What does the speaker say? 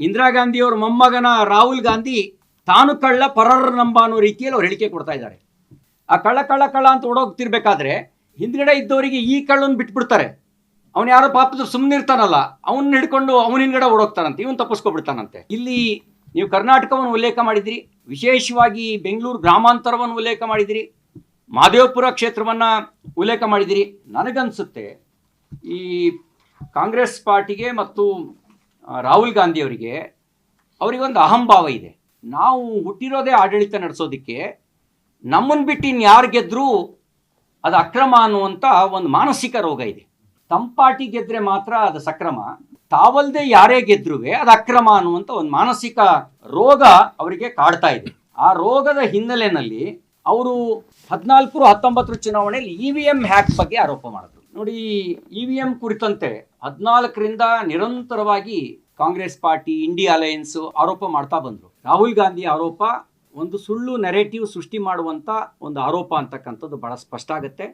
ಇಂದಿರಾ ಗಾಂಧಿ ಅವರ ಮೊಮ್ಮಗನ ರಾಹುಲ್ ಗಾಂಧಿ ತಾನು ಕಳ್ಳ ಪರರ ನಂಬ ಅನ್ನೋ ರೀತಿಯಲ್ಲಿ ಅವ್ರು ಹೇಳಿಕೆ ಕೊಡ್ತಾ ಇದ್ದಾರೆ. ಆ ಕಳ್ಳ ಕಳ್ಳ ಕಳ್ಳ ಅಂತ ಓಡೋಗ್ತಿರ್ಬೇಕಾದ್ರೆ ಹಿಂದ್ಗಡೆ ಇದ್ದವರಿಗೆ ಈ ಕಳ್ಳನ್ನು ಬಿಟ್ಬಿಡ್ತಾರೆ. ಅವನು ಯಾರೋ ಪಾಪದ ಸುಮ್ಮನೆ ಇರ್ತಾನಲ್ಲ ಅವನ್ನ ಹಿಡ್ಕೊಂಡು ಅವನ ಹಿಂದ್ಗಡೆ ಓಡೋಗ್ತಾನಂತೆ, ಇವನ್ ತಪ್ಪಿಸ್ಕೊಬಿಡ್ತಾನಂತೆ. ಇಲ್ಲಿ ನೀವು ಕರ್ನಾಟಕವನ್ನು ಉಲ್ಲೇಖ ಮಾಡಿದಿರಿ, ವಿಶೇಷವಾಗಿ ಬೆಂಗಳೂರು ಗ್ರಾಮಾಂತರವನ್ನು ಉಲ್ಲೇಖ ಮಾಡಿದಿರಿ, ಮಾದೇವಪುರ ಕ್ಷೇತ್ರವನ್ನ ಉಲ್ಲೇಖ ಮಾಡಿದಿರಿ. ನನಗನ್ಸುತ್ತೆ ಈ ಕಾಂಗ್ರೆಸ್ ಪಾರ್ಟಿಗೆ ಮತ್ತು ರಾಹುಲ್ ಗಾಂಧಿ ಅವರಿಗೆ ಅವರಿಗೊಂದು ಅಹಂಭಾವ ಇದೆ. ನಾವು ಹುಟ್ಟಿರೋದೇ ಆಡಳಿತ ನಡೆಸೋದಕ್ಕೆ ನಮ್ಮನ್ನು ಬಿಟ್ಟು ಇನ್ಯಾರು ಗೆದ್ದರೂ ಅದು ಅಕ್ರಮ ಅನ್ನುವಂಥ ಒಂದು ಮಾನಸಿಕ ರೋಗ ಇದೆ. ತಮ್ಮ ಪಾರ್ಟಿ ಗೆದ್ರೆ ಮಾತ್ರ ಅದು ಸಕ್ರಮ. ತಾವಲ್ದೆ ಯಾರೇ ಗೆದ್ರೂ ಅದು ಅಕ್ರಮ ಅನ್ನುವಂಥ ಒಂದು ಮಾನಸಿಕ ರೋಗ ಅವರಿಗೆ ಕಾಡ್ತಾ ಇದೆ. ಆ ರೋಗದ ಹಿನ್ನೆಲೆಯಲ್ಲಿ ಅವರು ಹದಿನಾಲ್ಕು ಹತ್ತೊಂಬತ್ತರ ಚುನಾವಣೆಯಲ್ಲಿ ಇ ವಿ ಎಂ ಹ್ಯಾಕ್ ಬಗ್ಗೆ ಆರೋಪ ಮಾಡಿದ್ರು. ನೋಡಿ ಇ ವಿ ಎಂ ಕುರಿತಂತೆ ಹದಿನಾಲ್ಕರಿಂದ ನಿರಂತರವಾಗಿ ಕಾಂಗ್ರೆಸ್ ಪಾರ್ಟಿ ಇಂಡಿಯಾ ಅಲಯನ್ಸ್ ಆರೋಪ ಮಾಡ್ತಾ ಬಂದರು. ರಾಹುಲ್ ಗಾಂಧಿ ಆರೋಪ ಒಂದು ಸುಳ್ಳು ನೆರೇಟಿವ್ ಸೃಷ್ಟಿ ಮಾಡುವಂತ ಒಂದು ಆರೋಪ ಅಂತಕ್ಕಂಥದ್ದು ಬಹಳ ಸ್ಪಷ್ಟ ಆಗುತ್ತೆ.